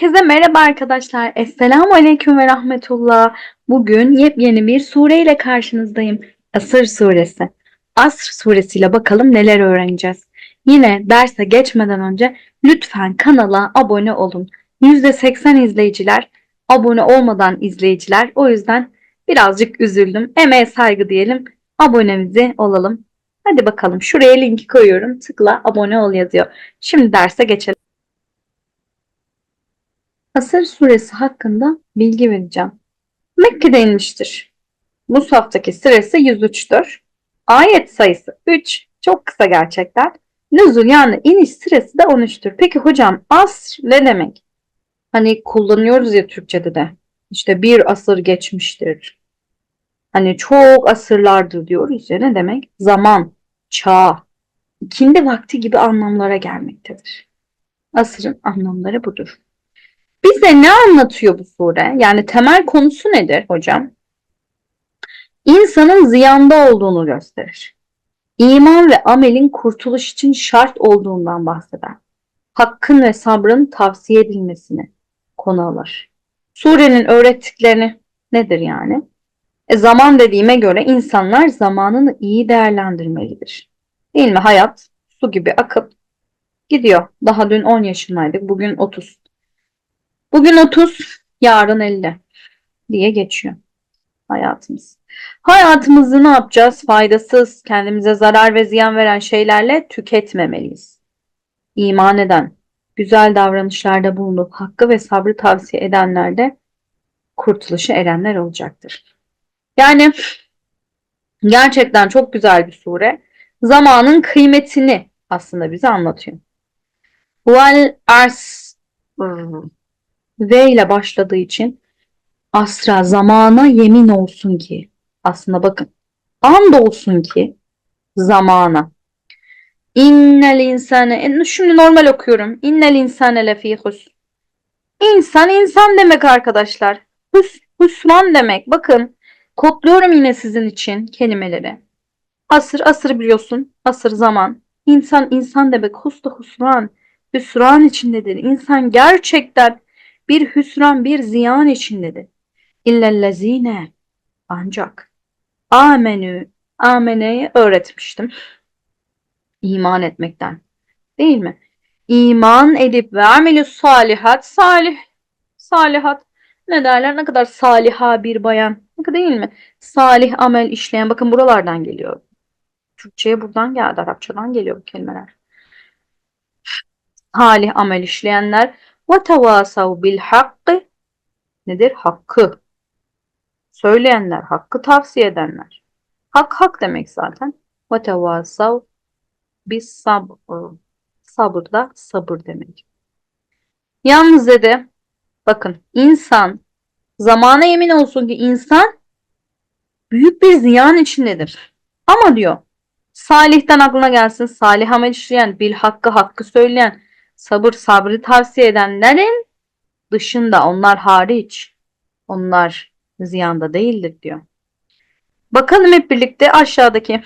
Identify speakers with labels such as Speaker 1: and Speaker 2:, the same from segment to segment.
Speaker 1: Herkese merhaba arkadaşlar. Esselamu Aleyküm ve Rahmetullah. Bugün yepyeni bir sure ile karşınızdayım. Asır suresi. Asr suresiyle bakalım neler öğreneceğiz. Yine derse geçmeden önce lütfen kanala abone olun. %80 izleyiciler, abone olmadan izleyiciler. O yüzden birazcık üzüldüm. Emeğe saygı diyelim. Abonemizi olalım. Hadi bakalım şuraya linki koyuyorum. Tıkla abone ol yazıyor. Şimdi derse geçelim. Asır suresi hakkında bilgi vereceğim. Mekke'de inmiştir. Musaf'taki sırası 103'tür. Ayet sayısı 3. Çok kısa gerçekten. Nüzul yani iniş sırası da 13'tür. Peki hocam asr ne demek? Hani kullanıyoruz ya Türkçe'de de. İşte bir asır geçmiştir. Hani çok asırlardır diyoruz ya ne demek? Zaman, çağ, ikindi vakti gibi anlamlara gelmektedir. Asırın anlamları budur. Bize ne anlatıyor bu sure? Yani temel konusu nedir hocam? İnsanın ziyanda olduğunu gösterir. İman ve amelin kurtuluş için şart olduğundan bahseder. Hakkın ve sabrın tavsiye edilmesini konu alır. Surenin öğrettiklerini nedir yani? E, zaman dediğime göre insanlar zamanını iyi değerlendirmelidir. Değil mi? Hayat su gibi akıp gidiyor. Daha dün 10 yaşındaydık, bugün 30. Bugün 30, yarın 50 diye geçiyor hayatımız. Hayatımızı ne yapacağız? Faydasız, kendimize zarar ve ziyan veren şeylerle tüketmemeliyiz. İman eden, güzel davranışlarda bulunup hakkı ve sabrı tavsiye edenler de kurtuluşa erenler olacaktır. Yani gerçekten çok güzel bir sure. Zamanın kıymetini aslında bize anlatıyor. Vel ars V ile başladığı için asra zamana yemin olsun ki aslında bakın and olsun ki zamana. İnnel insane şimdi normal okuyorum. İnnel insane lefî hus İnsan insan demek arkadaşlar. Hus, husran demek. Bakın kodluyorum yine sizin için kelimeleri. Asır asır biliyorsun. Asır zaman. İnsan insan demek. Husta husran. Hüsran içindedir. İnsan gerçekten bir hüsran, bir ziyan içindedir. İllellezine ancak amenü, ameneyi öğretmiştim. İman etmekten. Değil mi? İman edip ve amelü salihat, salih, salihat ne derler? Ne kadar saliha bir bayan. Değil mi? Salih amel işleyen. Bakın buralardan geliyor. Türkçe'ye buradan geldi. Arapçadan geliyor bu kelimeler. Salih amel işleyenler ve tevasav bil hakkı nedir? Hakkı. Söyleyenler, hakkı tavsiye edenler. Hak hak demek zaten. Ve tevasav bis sabr. Sabır da sabır demek. Yalnız dedi bakın insan zamana yemin olsun ki insan büyük bir ziyan içindedir. Ama diyor salihten aklına gelsin salih amel işleyen, bil hakkı hakkı söyleyen, sabır sabrı tavsiye edenlerin dışında onlar hariç onlar ziyanda değildir diyor. Bakalım hep birlikte aşağıdaki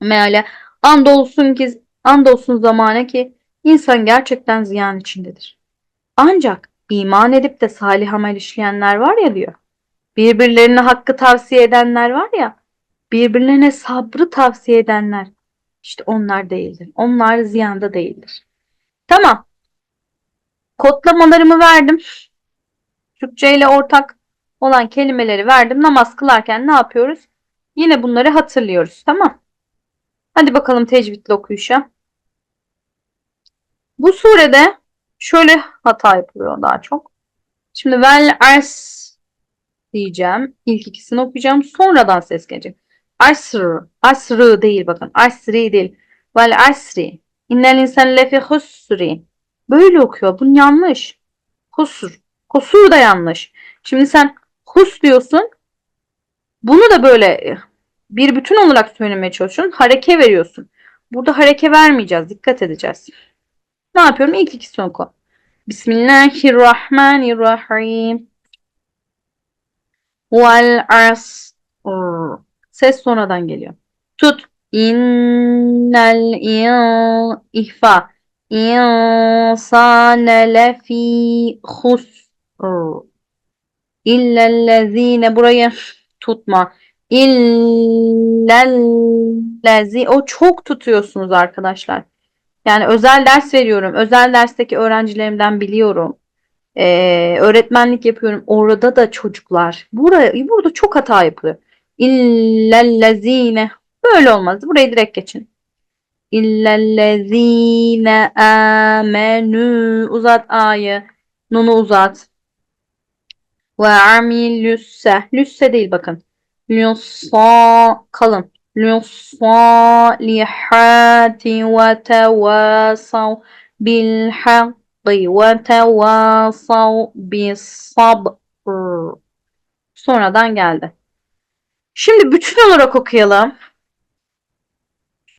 Speaker 1: meale andolsun ki andolsun zamane ki insan gerçekten ziyan içindedir. Ancak iman edip de salih amel işleyenler var ya diyor. Birbirlerine hakkı tavsiye edenler var ya. Birbirlerine sabrı tavsiye edenler. işte onlar değildir. Onlar ziyanda değildir. Tamam. Kodlamalarımı verdim. Türkçe ile ortak olan kelimeleri verdim. Namaz kılarken ne yapıyoruz? Yine bunları hatırlıyoruz. Tamam. Hadi bakalım tecvidli okuyuşa. Bu surede şöyle hata yapılıyor daha çok. Şimdi vel ars diyeceğim. İlk ikisini okuyacağım. Sonradan ses gelecek. Asr. Asrı değil bakın. Asri değil. Vel asri. İnnel insan lefi husri. Böyle okuyor. Bu yanlış. Husur. Husur da yanlış. Şimdi sen hus diyorsun. Bunu da böyle bir bütün olarak söylemeye çalışıyorsun. Hareke veriyorsun. Burada hareke vermeyeceğiz. Dikkat edeceğiz. Ne yapıyorum? İlk ikisini oku. Bismillahirrahmanirrahim. Vel as. Ses sonradan geliyor. İnnel in ihfa. insane lefî husr. İllellezîne burayı tutma. İllellezi o çok tutuyorsunuz arkadaşlar. Yani özel ders veriyorum. Özel dersteki öğrencilerimden biliyorum. Ee, öğretmenlik yapıyorum. Orada da çocuklar. Buraya, burada çok hata yapılıyor. İllellezine. Böyle olmaz. Burayı direkt geçin. İllellezine amenü. Uzat a'yı. Nunu uzat. Ve amilüsse. Lüsse değil bakın. Lüssa kalın. Lüssalihati ve tevasav bil ve tevasav bis sabr. Sonradan geldi. Şimdi bütün olarak okuyalım.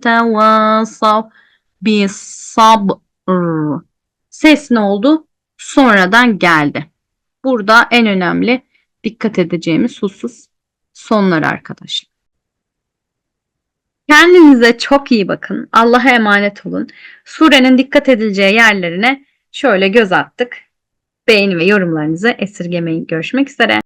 Speaker 1: tevâsav bis sabr. Ses ne oldu? Sonradan geldi. Burada en önemli dikkat edeceğimiz husus sonlar arkadaşlar. Kendinize çok iyi bakın. Allah'a emanet olun. Surenin dikkat edileceği yerlerine şöyle göz attık. Beğeni ve yorumlarınızı esirgemeyin. Görüşmek üzere.